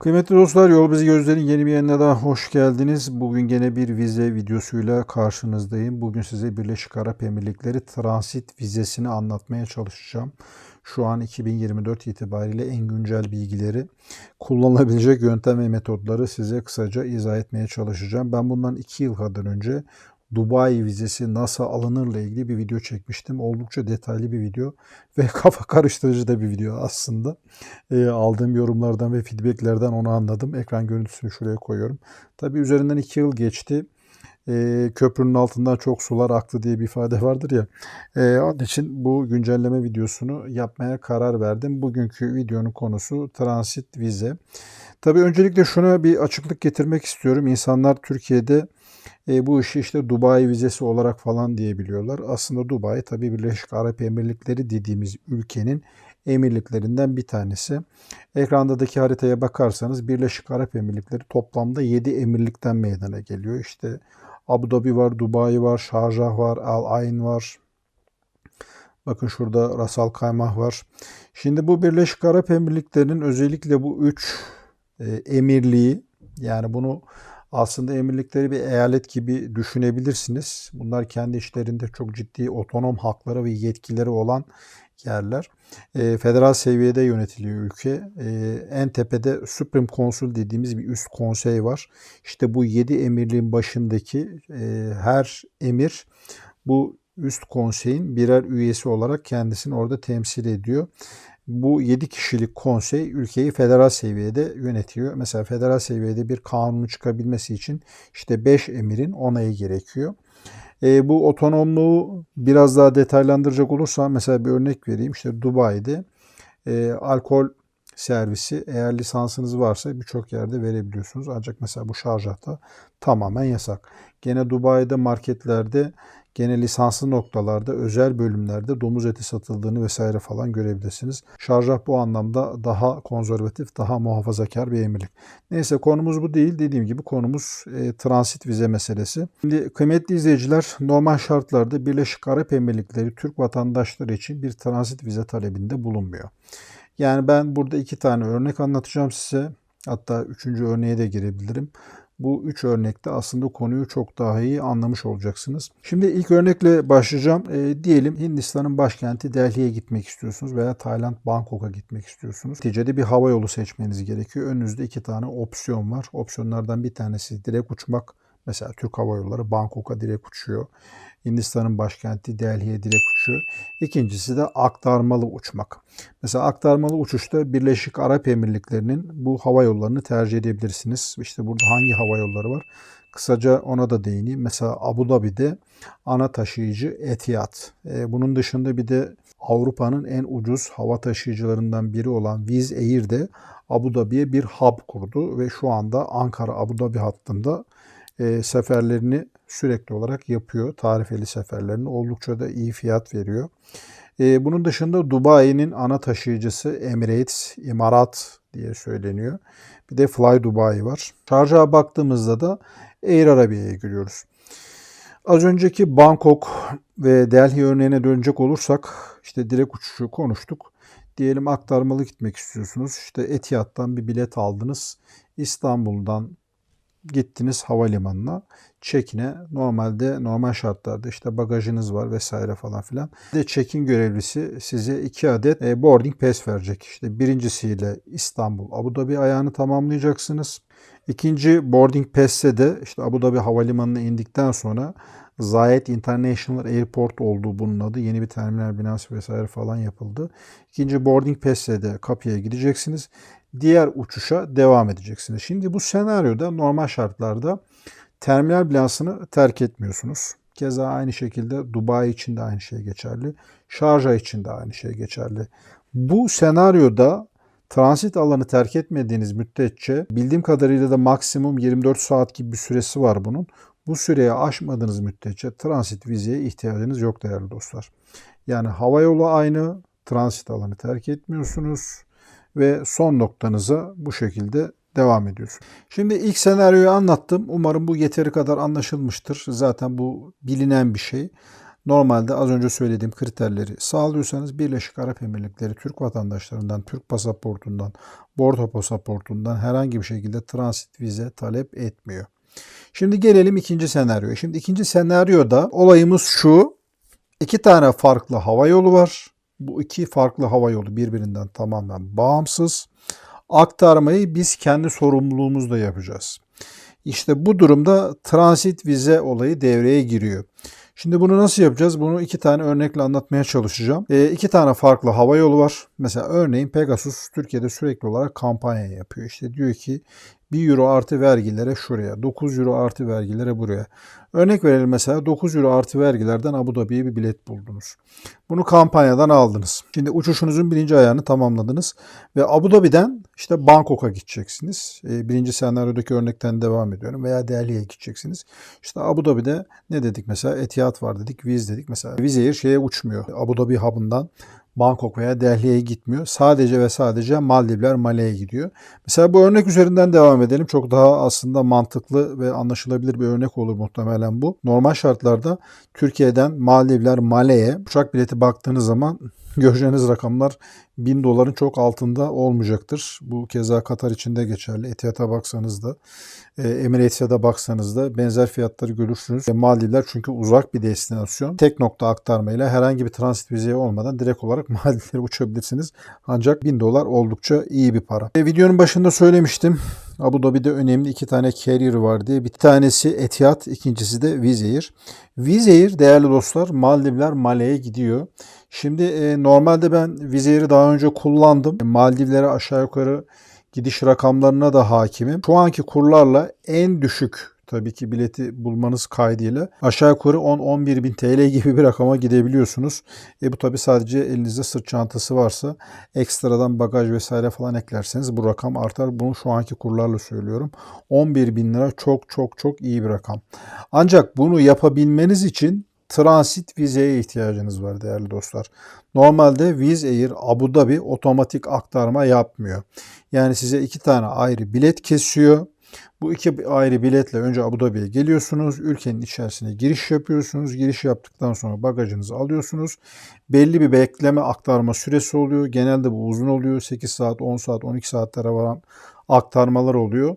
Kıymetli dostlar, Yol Bizi Gözler'in yeni bir yayınına daha hoş geldiniz. Bugün gene bir vize videosuyla karşınızdayım. Bugün size Birleşik Arap Emirlikleri transit vizesini anlatmaya çalışacağım. Şu an 2024 itibariyle en güncel bilgileri, kullanılabilecek yöntem ve metodları size kısaca izah etmeye çalışacağım. Ben bundan 2 yıl kadar önce Dubai vizesi nasıl alınırla ilgili bir video çekmiştim. Oldukça detaylı bir video ve kafa karıştırıcı da bir video aslında. E, aldığım yorumlardan ve feedbacklerden onu anladım. Ekran görüntüsünü şuraya koyuyorum. Tabi üzerinden iki yıl geçti. E, köprünün altından çok sular aktı diye bir ifade vardır ya. E, onun için bu güncelleme videosunu yapmaya karar verdim. Bugünkü videonun konusu transit vize. Tabi öncelikle şuna bir açıklık getirmek istiyorum. İnsanlar Türkiye'de e, bu işi işte Dubai vizesi olarak falan diyebiliyorlar. Aslında Dubai tabi Birleşik Arap Emirlikleri dediğimiz ülkenin emirliklerinden bir tanesi. Ekrandaki haritaya bakarsanız Birleşik Arap Emirlikleri toplamda 7 emirlikten meydana geliyor. İşte Abu Dhabi var, Dubai var, Şarjah var, Al Ain var. Bakın şurada Rasal Kaymah var. Şimdi bu Birleşik Arap Emirlikleri'nin özellikle bu 3 e, emirliği yani bunu aslında emirlikleri bir eyalet gibi düşünebilirsiniz. Bunlar kendi işlerinde çok ciddi otonom hakları ve yetkileri olan yerler. E, federal seviyede yönetiliyor ülke. E, en tepede Supreme Konsul dediğimiz bir üst konsey var. İşte bu yedi emirliğin başındaki e, her emir bu üst konseyin birer üyesi olarak kendisini orada temsil ediyor bu 7 kişilik konsey ülkeyi federal seviyede yönetiyor. Mesela federal seviyede bir kanun çıkabilmesi için işte 5 emirin onayı gerekiyor. E, bu otonomluğu biraz daha detaylandıracak olursam mesela bir örnek vereyim. İşte Dubai'de e, alkol servisi eğer lisansınız varsa birçok yerde verebiliyorsunuz. Ancak mesela bu şarjata tamamen yasak. Gene Dubai'de marketlerde Gene lisanslı noktalarda özel bölümlerde domuz eti satıldığını vesaire falan görebilirsiniz. Şarjah bu anlamda daha konservatif, daha muhafazakar bir emirlik. Neyse konumuz bu değil. Dediğim gibi konumuz e, transit vize meselesi. Şimdi kıymetli izleyiciler normal şartlarda Birleşik Arap Emirlikleri Türk vatandaşları için bir transit vize talebinde bulunmuyor. Yani ben burada iki tane örnek anlatacağım size. Hatta üçüncü örneğe de girebilirim. Bu üç örnekte aslında konuyu çok daha iyi anlamış olacaksınız. Şimdi ilk örnekle başlayacağım. E, diyelim Hindistan'ın başkenti Delhi'ye gitmek istiyorsunuz veya Tayland Bangkok'a gitmek istiyorsunuz. Neticede bir hava yolu seçmeniz gerekiyor. Önünüzde iki tane opsiyon var. Opsiyonlardan bir tanesi direkt uçmak. Mesela Türk Hava Yolları Bangkok'a direkt uçuyor. Hindistan'ın başkenti Delhi'ye direkt uçuyor. İkincisi de aktarmalı uçmak. Mesela aktarmalı uçuşta Birleşik Arap Emirlikleri'nin bu hava yollarını tercih edebilirsiniz. İşte burada hangi hava yolları var? Kısaca ona da değineyim. Mesela Abu Dhabi'de ana taşıyıcı Etihad. Ee, bunun dışında bir de Avrupa'nın en ucuz hava taşıyıcılarından biri olan Wizz Air de Abu Dhabi'ye bir hub kurdu ve şu anda Ankara Abu Dhabi hattında e, seferlerini sürekli olarak yapıyor. Tarifeli seferlerini oldukça da iyi fiyat veriyor. E, bunun dışında Dubai'nin ana taşıyıcısı Emirates, İmarat diye söyleniyor. Bir de Fly Dubai var. Şarj'a baktığımızda da Air Arabia'ya giriyoruz. Az önceki Bangkok ve Delhi örneğine dönecek olursak işte direkt uçuşu konuştuk. Diyelim aktarmalı gitmek istiyorsunuz. İşte Etihad'dan bir bilet aldınız. İstanbul'dan gittiniz havalimanına check-in'e normalde normal şartlarda işte bagajınız var vesaire falan filan. De check-in görevlisi size iki adet e, boarding pass verecek. İşte birincisiyle İstanbul Abu Dhabi ayağını tamamlayacaksınız. İkinci boarding pass'e de işte Abu Dhabi havalimanına indikten sonra Zayed International Airport olduğu bunun adı. Yeni bir terminal binası vesaire falan yapıldı. İkinci boarding pass'e de kapıya gideceksiniz diğer uçuşa devam edeceksiniz. Şimdi bu senaryoda normal şartlarda terminal binasını terk etmiyorsunuz. Keza aynı şekilde Dubai için de aynı şey geçerli. Şarja için de aynı şey geçerli. Bu senaryoda transit alanı terk etmediğiniz müddetçe bildiğim kadarıyla da maksimum 24 saat gibi bir süresi var bunun. Bu süreye aşmadığınız müddetçe transit vizeye ihtiyacınız yok değerli dostlar. Yani hava yolu aynı, transit alanı terk etmiyorsunuz ve son noktanıza bu şekilde devam ediyorsun. Şimdi ilk senaryoyu anlattım. Umarım bu yeteri kadar anlaşılmıştır. Zaten bu bilinen bir şey. Normalde az önce söylediğim kriterleri sağlıyorsanız Birleşik Arap Emirlikleri Türk vatandaşlarından, Türk pasaportundan, bordo pasaportundan herhangi bir şekilde transit vize talep etmiyor. Şimdi gelelim ikinci senaryoya. Şimdi ikinci senaryoda olayımız şu. İki tane farklı hava yolu var. Bu iki farklı hava yolu birbirinden tamamen bağımsız. Aktarmayı biz kendi sorumluluğumuzla yapacağız. İşte bu durumda transit vize olayı devreye giriyor. Şimdi bunu nasıl yapacağız? Bunu iki tane örnekle anlatmaya çalışacağım. E, iki tane farklı hava yolu var. Mesela örneğin Pegasus Türkiye'de sürekli olarak kampanya yapıyor. İşte diyor ki 1 euro artı vergilere şuraya, 9 euro artı vergilere buraya. Örnek verelim mesela 9 euro artı vergilerden Abu Dhabi'ye bir bilet buldunuz. Bunu kampanyadan aldınız. Şimdi uçuşunuzun birinci ayağını tamamladınız ve Abu Dhabi'den işte Bangkok'a gideceksiniz. E, birinci senaryodaki örnekten devam ediyorum veya Delhi'ye gideceksiniz. İşte Abu Dhabi'de ne dedik mesela Etihad var dedik, Viz dedik. Mesela Viz Air şeye uçmuyor. Abu Dhabi hub'ından Bangkok veya Delhi'ye gitmiyor. Sadece ve sadece Maldivler, Male'ye gidiyor. Mesela bu örnek üzerinden devam edelim. Çok daha aslında mantıklı ve anlaşılabilir bir örnek olur muhtemelen bu. Normal şartlarda Türkiye'den Maldivler, Male'ye uçak bileti baktığınız zaman göreceğiniz rakamlar 1000 doların çok altında olmayacaktır. Bu keza Katar için de geçerli. Etihad'a baksanız da, e, Emirates'e de baksanız da benzer fiyatları görürsünüz. E, Maldivler çünkü uzak bir destinasyon. Tek nokta aktarmayla herhangi bir transit vizeye olmadan direkt olarak Maldivlere uçabilirsiniz. Ancak 1000 dolar oldukça iyi bir para. E, videonun başında söylemiştim. Abu Dhabi'de önemli iki tane carrier var diye. Bir tanesi Etihad, ikincisi de Wizz Air. Değerli dostlar Maldivler Male'ye gidiyor. Şimdi e, normalde ben Wizz Air'i daha önce kullandım. Maldivlere aşağı yukarı gidiş rakamlarına da hakimim. Şu anki kurlarla en düşük tabii ki bileti bulmanız kaydıyla aşağı yukarı 10-11 bin TL gibi bir rakama gidebiliyorsunuz. E bu tabii sadece elinizde sırt çantası varsa ekstradan bagaj vesaire falan eklerseniz bu rakam artar. Bunu şu anki kurlarla söylüyorum. 11 bin lira çok çok çok iyi bir rakam. Ancak bunu yapabilmeniz için transit vizeye ihtiyacınız var değerli dostlar. Normalde Wizz Air Abu Dhabi otomatik aktarma yapmıyor. Yani size iki tane ayrı bilet kesiyor. Bu iki ayrı biletle önce Abu Dhabi'ye geliyorsunuz. Ülkenin içerisine giriş yapıyorsunuz. Giriş yaptıktan sonra bagajınızı alıyorsunuz. Belli bir bekleme aktarma süresi oluyor. Genelde bu uzun oluyor. 8 saat, 10 saat, 12 saatlere varan aktarmalar oluyor.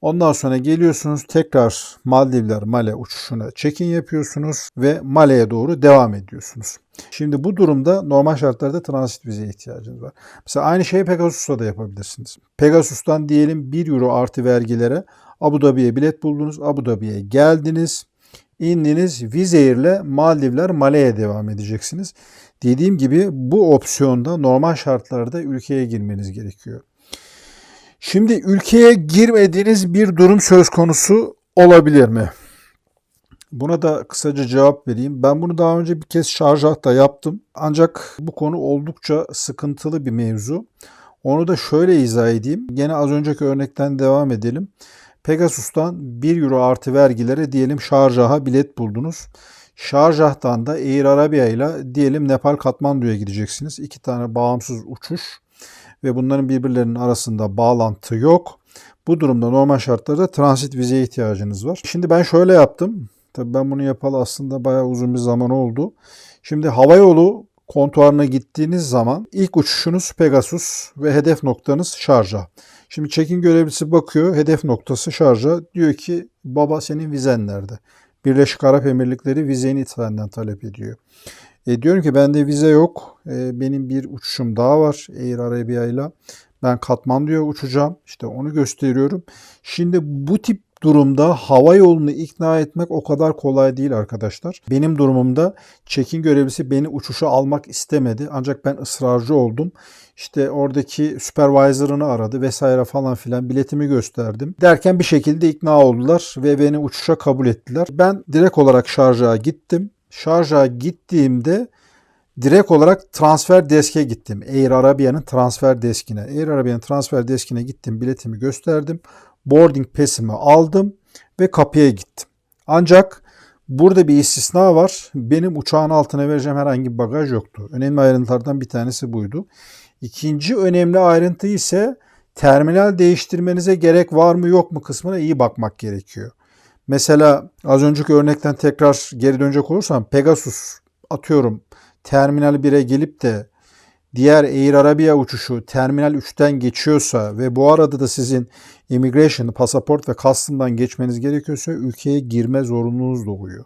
Ondan sonra geliyorsunuz tekrar Maldivler Male uçuşuna check-in yapıyorsunuz ve Male'ye doğru devam ediyorsunuz. Şimdi bu durumda normal şartlarda transit vizeye ihtiyacınız var. Mesela aynı şeyi Pegasus'ta da yapabilirsiniz. Pegasus'tan diyelim 1 euro artı vergilere Abu Dhabi'ye bilet buldunuz. Abu Dhabi'ye geldiniz. indiniz. Wizz ile Maldivler Male'ye devam edeceksiniz. Dediğim gibi bu opsiyonda normal şartlarda ülkeye girmeniz gerekiyor. Şimdi ülkeye girmediğiniz bir durum söz konusu olabilir mi? Buna da kısaca cevap vereyim. Ben bunu daha önce bir kez şarjahta yaptım. Ancak bu konu oldukça sıkıntılı bir mevzu. Onu da şöyle izah edeyim. Gene az önceki örnekten devam edelim. Pegasus'tan 1 euro artı vergilere diyelim Şarjah'a bilet buldunuz. Şarjah'tan da Air Arabia ile diyelim Nepal Katmandu'ya gideceksiniz. İki tane bağımsız uçuş ve bunların birbirlerinin arasında bağlantı yok. Bu durumda normal şartlarda transit vizeye ihtiyacınız var. Şimdi ben şöyle yaptım. Tabii ben bunu yapalı aslında bayağı uzun bir zaman oldu. Şimdi havayolu kontuarına gittiğiniz zaman ilk uçuşunuz Pegasus ve hedef noktanız Şarja. Şimdi check-in görevlisi bakıyor hedef noktası Şarja. Diyor ki baba senin vizen nerede? Birleşik Arap Emirlikleri vizeni senden talep ediyor. E, diyorum ki bende vize yok. E, benim bir uçuşum daha var Air Arabia ile. Ben Katmandu'ya uçacağım. İşte onu gösteriyorum. Şimdi bu tip durumda hava yolunu ikna etmek o kadar kolay değil arkadaşlar. Benim durumumda check-in görevlisi beni uçuşa almak istemedi. Ancak ben ısrarcı oldum. İşte oradaki supervisor'ını aradı vesaire falan filan biletimi gösterdim. Derken bir şekilde ikna oldular ve beni uçuşa kabul ettiler. Ben direkt olarak şarja gittim. Şarja gittiğimde direkt olarak transfer deske gittim. Air Arabia'nın transfer deskine. Air Arabia'nın transfer deskine gittim. Biletimi gösterdim. Boarding pass'imi aldım ve kapıya gittim. Ancak burada bir istisna var. Benim uçağın altına vereceğim herhangi bir bagaj yoktu. Önemli ayrıntılardan bir tanesi buydu. İkinci önemli ayrıntı ise terminal değiştirmenize gerek var mı yok mu kısmına iyi bakmak gerekiyor. Mesela az önceki örnekten tekrar geri dönecek olursam Pegasus atıyorum Terminal 1'e gelip de diğer Air Arabia uçuşu Terminal 3'ten geçiyorsa ve bu arada da sizin immigration, pasaport ve custom'dan geçmeniz gerekiyorsa ülkeye girme zorunluluğunuz doğuyor.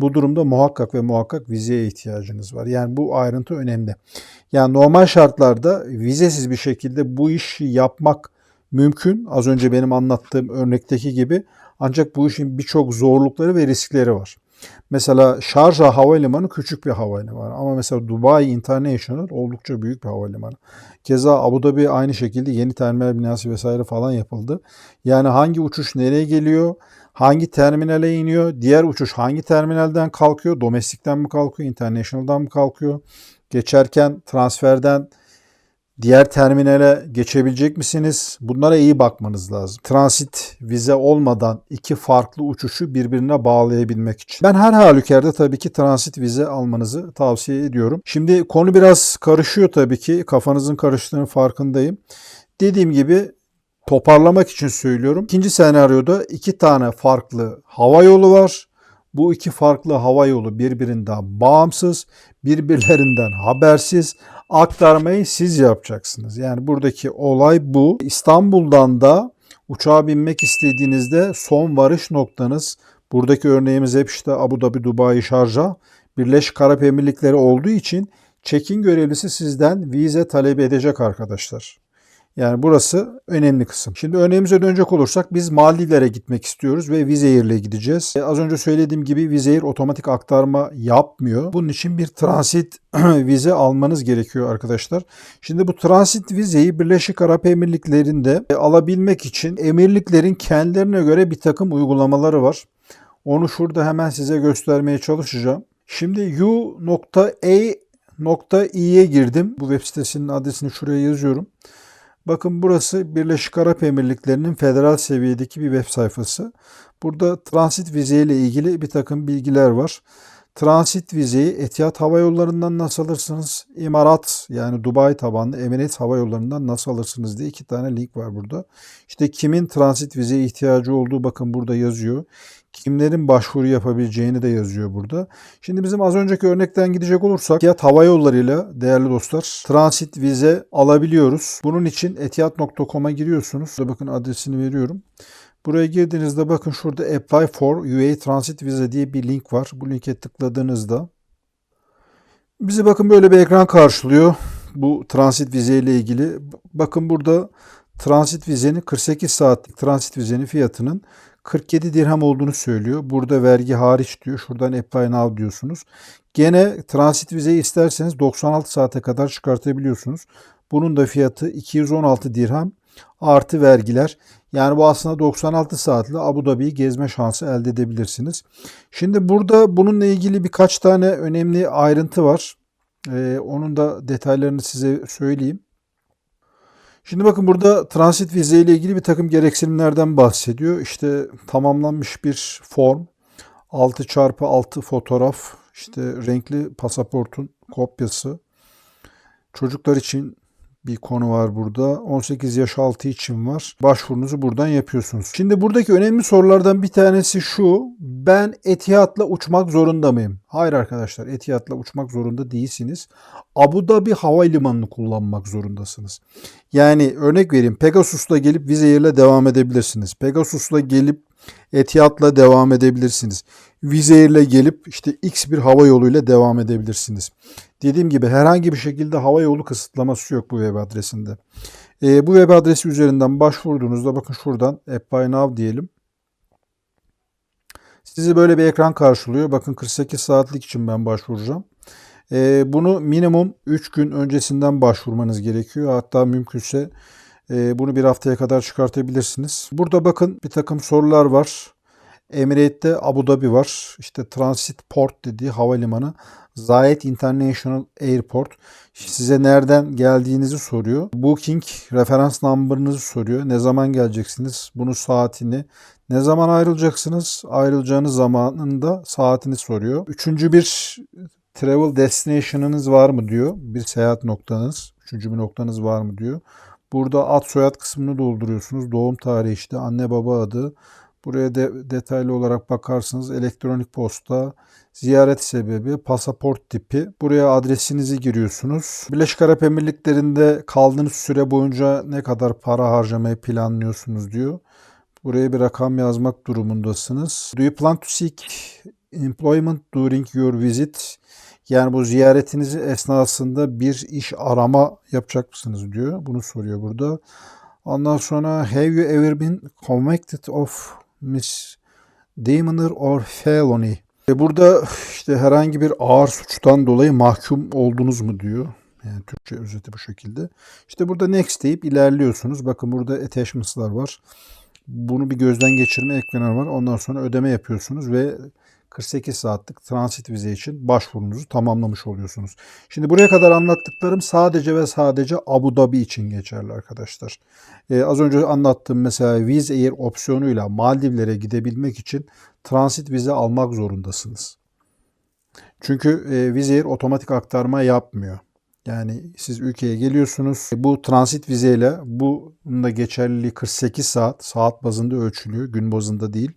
Bu durumda muhakkak ve muhakkak vizeye ihtiyacınız var. Yani bu ayrıntı önemli. Yani normal şartlarda vizesiz bir şekilde bu işi yapmak mümkün. Az önce benim anlattığım örnekteki gibi. Ancak bu işin birçok zorlukları ve riskleri var. Mesela Şarja Havalimanı küçük bir havalimanı ama mesela Dubai International oldukça büyük bir havalimanı. Keza Abu Dhabi aynı şekilde yeni terminal binası vesaire falan yapıldı. Yani hangi uçuş nereye geliyor, hangi terminale iniyor, diğer uçuş hangi terminalden kalkıyor, domestikten mi kalkıyor, international'dan mı kalkıyor, geçerken transferden diğer terminale geçebilecek misiniz? Bunlara iyi bakmanız lazım. Transit vize olmadan iki farklı uçuşu birbirine bağlayabilmek için. Ben her halükarda tabii ki transit vize almanızı tavsiye ediyorum. Şimdi konu biraz karışıyor tabii ki. Kafanızın karıştığının farkındayım. Dediğim gibi toparlamak için söylüyorum. İkinci senaryoda iki tane farklı hava yolu var. Bu iki farklı hava yolu birbirinden bağımsız, birbirlerinden habersiz aktarmayı siz yapacaksınız. Yani buradaki olay bu. İstanbul'dan da uçağa binmek istediğinizde son varış noktanız buradaki örneğimiz hep işte Abu Dhabi, Dubai, Şarja, Birleşik Arap Emirlikleri olduğu için check-in görevlisi sizden vize talep edecek arkadaşlar. Yani burası önemli kısım. Şimdi örneğimize dönecek olursak biz Maldivlere gitmek istiyoruz ve Vizeir ile gideceğiz. E, az önce söylediğim gibi Vizeir otomatik aktarma yapmıyor. Bunun için bir transit vize almanız gerekiyor arkadaşlar. Şimdi bu transit vizeyi Birleşik Arap Emirlikleri'nde e, alabilmek için emirliklerin kendilerine göre bir takım uygulamaları var. Onu şurada hemen size göstermeye çalışacağım. Şimdi u.a.i'ye girdim. Bu web sitesinin adresini şuraya yazıyorum. Bakın burası Birleşik Arap Emirlikleri'nin federal seviyedeki bir web sayfası. Burada transit vize ile ilgili bir takım bilgiler var. Transit vizeyi Etihad Hava Yolları'ndan nasıl alırsınız? İmarat yani Dubai tabanlı Emirates Hava Yolları'ndan nasıl alırsınız diye iki tane link var burada. İşte kimin transit vizeye ihtiyacı olduğu bakın burada yazıyor. Kimlerin başvuru yapabileceğini de yazıyor burada. Şimdi bizim az önceki örnekten gidecek olursak Etihad Hava Yolları'yla değerli dostlar transit vize alabiliyoruz. Bunun için etihad.com'a giriyorsunuz. Burada bakın adresini veriyorum. Buraya girdiğinizde bakın şurada Apply for UAE Transit Visa diye bir link var. Bu linke tıkladığınızda bizi bakın böyle bir ekran karşılıyor. Bu transit vize ile ilgili. Bakın burada transit vizenin 48 saatlik transit vizenin fiyatının 47 dirhem olduğunu söylüyor. Burada vergi hariç diyor. Şuradan apply now diyorsunuz. Gene transit vizeyi isterseniz 96 saate kadar çıkartabiliyorsunuz. Bunun da fiyatı 216 dirhem artı vergiler. Yani bu aslında 96 saatli Abu Dhabi'yi gezme şansı elde edebilirsiniz. Şimdi burada bununla ilgili birkaç tane önemli ayrıntı var. Ee, onun da detaylarını size söyleyeyim. Şimdi bakın burada transit vize ile ilgili bir takım gereksinimlerden bahsediyor. İşte tamamlanmış bir form, 6 çarpı 6 fotoğraf, işte renkli pasaportun kopyası. Çocuklar için bir konu var burada. 18 yaş altı için var. Başvurunuzu buradan yapıyorsunuz. Şimdi buradaki önemli sorulardan bir tanesi şu. Ben Etihad'la uçmak zorunda mıyım? Hayır arkadaşlar Etihad'la uçmak zorunda değilsiniz. Abu Dhabi Havalimanı'nı kullanmak zorundasınız. Yani örnek vereyim Pegasus'la gelip Vizeir'le devam edebilirsiniz. Pegasus'la gelip Etihad'la devam edebilirsiniz. Vizeir'le gelip işte X bir hava yoluyla devam edebilirsiniz. Dediğim gibi herhangi bir şekilde hava yolu kısıtlaması yok bu web adresinde. E, bu web adresi üzerinden başvurduğunuzda bakın şuradan Apply Now diyelim. Sizi böyle bir ekran karşılıyor. Bakın 48 saatlik için ben başvuracağım. E, bunu minimum 3 gün öncesinden başvurmanız gerekiyor. Hatta mümkünse e, bunu bir haftaya kadar çıkartabilirsiniz. Burada bakın bir takım sorular var. Emirates'te Abu Dhabi var. İşte Transit Port dediği havalimanı. Zayed International Airport. Size nereden geldiğinizi soruyor. Booking referans number'ınızı soruyor. Ne zaman geleceksiniz? Bunun saatini. Ne zaman ayrılacaksınız? Ayrılacağınız zamanında saatini soruyor. Üçüncü bir travel destination'ınız var mı diyor. Bir seyahat noktanız. Üçüncü bir noktanız var mı diyor. Burada ad soyad kısmını dolduruyorsunuz. Doğum tarihi işte anne baba adı, Buraya de detaylı olarak bakarsınız. Elektronik posta, ziyaret sebebi, pasaport tipi. Buraya adresinizi giriyorsunuz. Birleşik Arap Emirlikleri'nde kaldığınız süre boyunca ne kadar para harcamayı planlıyorsunuz diyor. Buraya bir rakam yazmak durumundasınız. Do you plan to seek employment during your visit? Yani bu ziyaretiniz esnasında bir iş arama yapacak mısınız diyor. Bunu soruyor burada. Ondan sonra have you ever been convicted of misdemeanor or felony? E burada işte herhangi bir ağır suçtan dolayı mahkum oldunuz mu diyor. Yani Türkçe özeti bu şekilde. İşte burada next deyip ilerliyorsunuz. Bakın burada attachments'lar var. Bunu bir gözden geçirme ekranı var. Ondan sonra ödeme yapıyorsunuz ve 48 saatlik transit vize için başvurunuzu tamamlamış oluyorsunuz. Şimdi buraya kadar anlattıklarım sadece ve sadece Abu Dhabi için geçerli arkadaşlar. Ee, az önce anlattığım mesela Wizz Air opsiyonuyla Maldivlere gidebilmek için transit vize almak zorundasınız. Çünkü e, Wizz Air otomatik aktarma yapmıyor. Yani siz ülkeye geliyorsunuz. Bu transit vizeyle bunun da geçerliliği 48 saat. Saat bazında ölçülüyor. Gün bazında değil.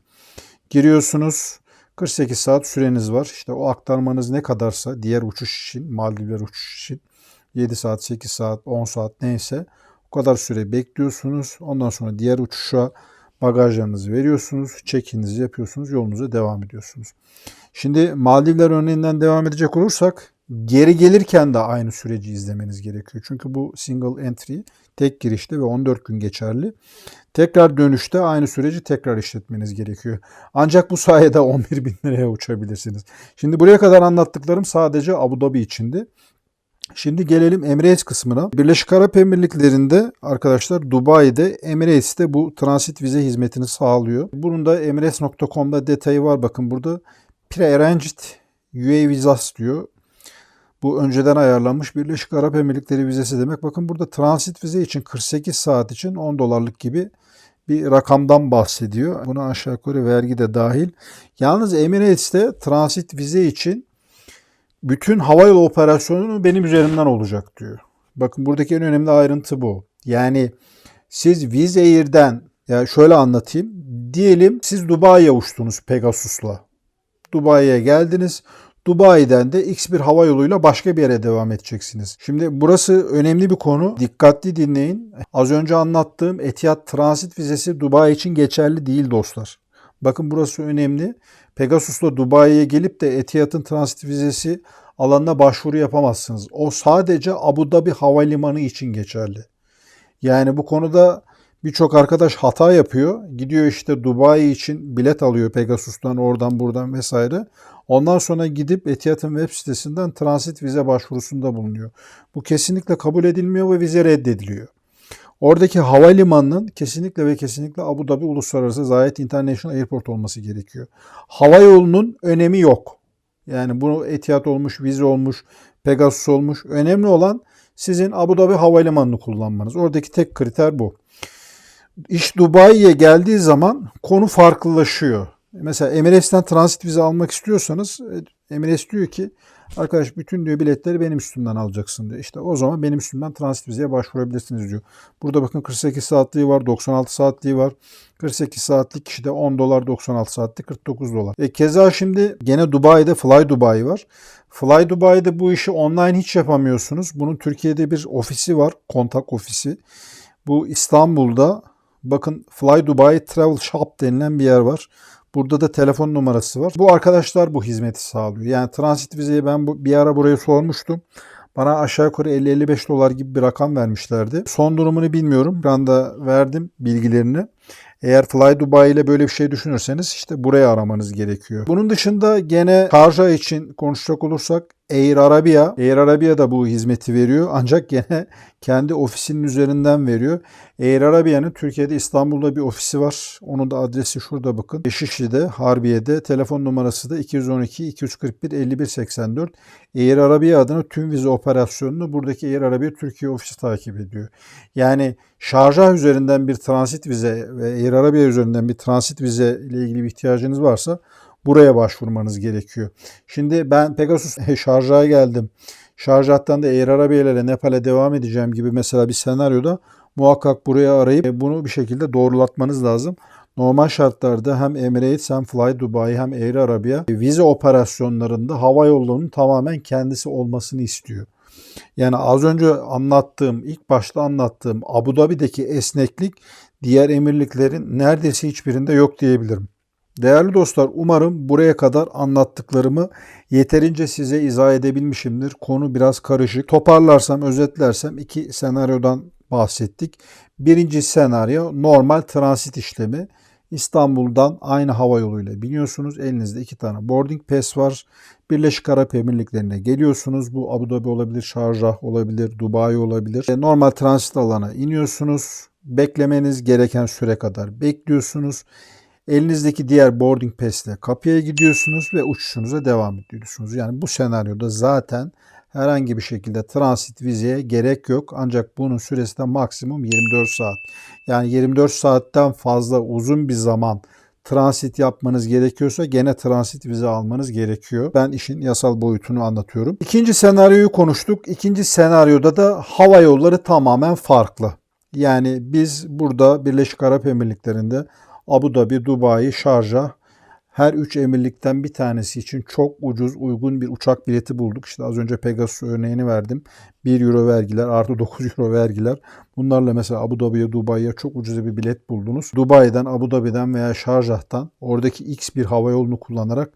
Giriyorsunuz. 48 saat süreniz var. İşte o aktarmanız ne kadarsa diğer uçuş için, Maldivler uçuş için 7 saat, 8 saat, 10 saat neyse o kadar süre bekliyorsunuz. Ondan sonra diğer uçuşa bagajlarınızı veriyorsunuz, check-in'inizi yapıyorsunuz, yolunuza devam ediyorsunuz. Şimdi Maldivler örneğinden devam edecek olursak geri gelirken de aynı süreci izlemeniz gerekiyor. Çünkü bu single entry tek girişte ve 14 gün geçerli. Tekrar dönüşte aynı süreci tekrar işletmeniz gerekiyor. Ancak bu sayede 11 bin liraya uçabilirsiniz. Şimdi buraya kadar anlattıklarım sadece Abu Dhabi içindi. Şimdi gelelim Emirates kısmına. Birleşik Arap Emirlikleri'nde arkadaşlar Dubai'de Emirates'te bu transit vize hizmetini sağlıyor. Bunun da emirates.com'da detayı var. Bakın burada pre-arranged UA visas diyor. Bu önceden ayarlanmış Birleşik Arap Emirlikleri vizesi demek. Bakın burada transit vize için 48 saat için 10 dolarlık gibi bir rakamdan bahsediyor. Buna aşağı yukarı vergi de dahil. Yalnız Emirates'te transit vize için bütün havayolu operasyonu benim üzerimden olacak diyor. Bakın buradaki en önemli ayrıntı bu. Yani siz Wizz Air'den ya şöyle anlatayım. Diyelim siz Dubai'ye uçtunuz Pegasus'la. Dubai'ye geldiniz. Dubai'den de X bir hava yoluyla başka bir yere devam edeceksiniz. Şimdi burası önemli bir konu. Dikkatli dinleyin. Az önce anlattığım Etihad transit vizesi Dubai için geçerli değil dostlar. Bakın burası önemli. Pegasus'la Dubai'ye gelip de Etihad'ın transit vizesi alanına başvuru yapamazsınız. O sadece Abu Dhabi Havalimanı için geçerli. Yani bu konuda birçok arkadaş hata yapıyor. Gidiyor işte Dubai için bilet alıyor Pegasus'tan oradan buradan vesaire. Ondan sonra gidip Etihad'ın web sitesinden transit vize başvurusunda bulunuyor. Bu kesinlikle kabul edilmiyor ve vize reddediliyor. Oradaki havalimanının kesinlikle ve kesinlikle Abu Dhabi Uluslararası Zayed International Airport olması gerekiyor. Hava yolunun önemi yok. Yani bu Etihad olmuş, vize olmuş, Pegasus olmuş. Önemli olan sizin Abu Dhabi Havalimanı'nı kullanmanız. Oradaki tek kriter bu. İş Dubai'ye geldiği zaman konu farklılaşıyor. Mesela Emirates'ten transit vize almak istiyorsanız Emirates diyor ki arkadaş bütün diyor biletleri benim üstümden alacaksın diyor. İşte o zaman benim üstümden transit vizeye başvurabilirsiniz diyor. Burada bakın 48 saatliği var, 96 saatliği var. 48 saatlik kişide 10 dolar, 96 saatlik 49 dolar. E keza şimdi gene Dubai'de Fly Dubai var. Fly Dubai'de bu işi online hiç yapamıyorsunuz. Bunun Türkiye'de bir ofisi var, kontak ofisi. Bu İstanbul'da bakın Fly Dubai Travel Shop denilen bir yer var. Burada da telefon numarası var. Bu arkadaşlar bu hizmeti sağlıyor. Yani transit vizeyi ben bu, bir ara buraya sormuştum. Bana aşağı yukarı 50-55 dolar gibi bir rakam vermişlerdi. Son durumunu bilmiyorum. Ben de verdim bilgilerini. Eğer Fly Dubai ile böyle bir şey düşünürseniz işte buraya aramanız gerekiyor. Bunun dışında gene Karja için konuşacak olursak Air Arabia. Air Arabia da bu hizmeti veriyor ancak gene kendi ofisinin üzerinden veriyor. Air Arabia'nın Türkiye'de İstanbul'da bir ofisi var. Onun da adresi şurada bakın. Şişli'de, Harbiye'de. Telefon numarası da 212 241 51 84. Air Arabia adına tüm vize operasyonunu buradaki Air Arabia Türkiye ofisi takip ediyor. Yani Şarjah üzerinden bir transit vize ve Air Arabia üzerinden bir transit vize ile ilgili bir ihtiyacınız varsa buraya başvurmanız gerekiyor. Şimdi ben Pegasus Şarjah'a geldim. Şarjat'tan da Air Arabia ile Nepal'e devam edeceğim gibi mesela bir senaryoda muhakkak buraya arayıp bunu bir şekilde doğrulatmanız lazım. normal şartlarda hem Emirates hem Fly Dubai hem Air Arabia vize operasyonlarında hava yollarının tamamen kendisi olmasını istiyor. Yani az önce anlattığım, ilk başta anlattığım Abu Dhabi'deki esneklik diğer emirliklerin neredeyse hiçbirinde yok diyebilirim. Değerli dostlar umarım buraya kadar anlattıklarımı yeterince size izah edebilmişimdir. Konu biraz karışık. Toparlarsam, özetlersem iki senaryodan bahsettik. Birinci senaryo normal transit işlemi. İstanbul'dan aynı hava yoluyla biniyorsunuz. Elinizde iki tane boarding pass var. Birleşik Arap Emirlikleri'ne geliyorsunuz. Bu Abu Dhabi olabilir, Şarjah olabilir, Dubai olabilir. E, Normal transit alana iniyorsunuz. Beklemeniz gereken süre kadar bekliyorsunuz. Elinizdeki diğer boarding pass ile kapıya gidiyorsunuz ve uçuşunuza devam ediyorsunuz. Yani bu senaryoda zaten herhangi bir şekilde transit vizeye gerek yok. Ancak bunun süresi de maksimum 24 saat. Yani 24 saatten fazla uzun bir zaman transit yapmanız gerekiyorsa gene transit vize almanız gerekiyor. Ben işin yasal boyutunu anlatıyorum. İkinci senaryoyu konuştuk. İkinci senaryoda da hava yolları tamamen farklı. Yani biz burada Birleşik Arap Emirlikleri'nde Abu Dhabi, Dubai, Şarjah her üç emirlikten bir tanesi için çok ucuz, uygun bir uçak bileti bulduk. İşte az önce Pegasus örneğini verdim. 1 euro vergiler artı 9 euro vergiler. Bunlarla mesela Abu Dhabi'ye, Dubai'ye çok ucuz bir bilet buldunuz. Dubai'den, Abu Dhabi'den veya Şarjah'tan oradaki X bir hava yolunu kullanarak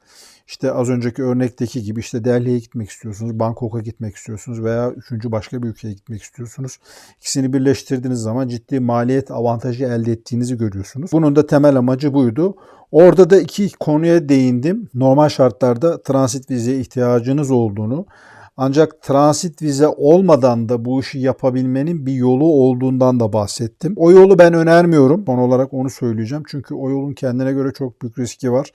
işte az önceki örnekteki gibi işte Delhi'ye gitmek istiyorsunuz, Bangkok'a gitmek istiyorsunuz veya üçüncü başka bir ülkeye gitmek istiyorsunuz. İkisini birleştirdiğiniz zaman ciddi maliyet avantajı elde ettiğinizi görüyorsunuz. Bunun da temel amacı buydu. Orada da iki konuya değindim. Normal şartlarda transit vizeye ihtiyacınız olduğunu ancak transit vize olmadan da bu işi yapabilmenin bir yolu olduğundan da bahsettim. O yolu ben önermiyorum. Son olarak onu söyleyeceğim. Çünkü o yolun kendine göre çok büyük riski var.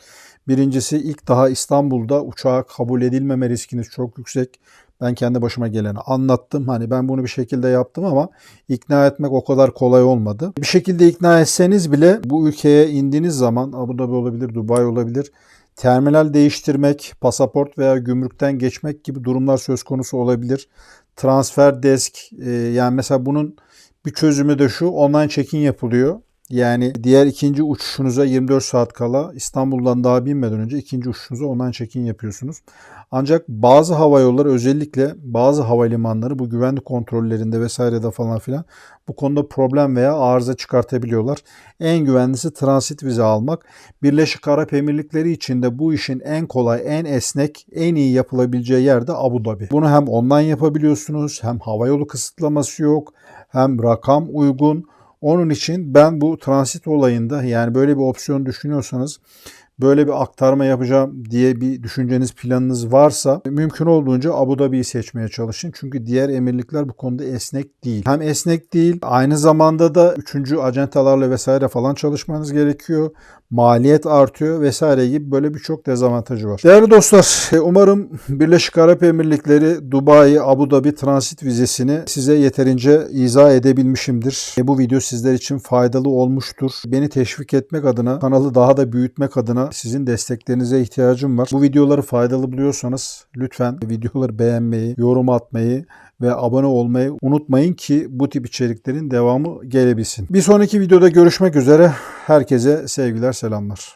Birincisi ilk daha İstanbul'da uçağa kabul edilmeme riskiniz çok yüksek. Ben kendi başıma geleni anlattım. Hani ben bunu bir şekilde yaptım ama ikna etmek o kadar kolay olmadı. Bir şekilde ikna etseniz bile bu ülkeye indiğiniz zaman Abu Dhabi olabilir, Dubai olabilir. Terminal değiştirmek, pasaport veya gümrükten geçmek gibi durumlar söz konusu olabilir. Transfer desk e, yani mesela bunun bir çözümü de şu online check-in yapılıyor. Yani diğer ikinci uçuşunuza 24 saat kala İstanbul'dan daha binmeden önce ikinci uçuşunuza online check-in yapıyorsunuz. Ancak bazı hava yolları özellikle bazı havalimanları bu güvenlik kontrollerinde vesairede falan filan bu konuda problem veya arıza çıkartabiliyorlar. En güvenlisi transit vize almak. Birleşik Arap Emirlikleri için de bu işin en kolay, en esnek, en iyi yapılabileceği yer de Abu Dhabi. Bunu hem online yapabiliyorsunuz hem hava yolu kısıtlaması yok hem rakam uygun. Onun için ben bu transit olayında yani böyle bir opsiyon düşünüyorsanız böyle bir aktarma yapacağım diye bir düşünceniz planınız varsa mümkün olduğunca Abu Dhabi'yi seçmeye çalışın. Çünkü diğer emirlikler bu konuda esnek değil. Hem esnek değil aynı zamanda da üçüncü acentalarla vesaire falan çalışmanız gerekiyor. Maliyet artıyor vesaire gibi böyle birçok dezavantajı var. Değerli dostlar umarım Birleşik Arap Emirlikleri Dubai Abu Dhabi transit vizesini size yeterince izah edebilmişimdir. Bu video sizler için faydalı olmuştur. Beni teşvik etmek adına kanalı daha da büyütmek adına sizin desteklerinize ihtiyacım var. Bu videoları faydalı buluyorsanız lütfen videoları beğenmeyi, yorum atmayı ve abone olmayı unutmayın ki bu tip içeriklerin devamı gelebilsin. Bir sonraki videoda görüşmek üzere. Herkese sevgiler, selamlar.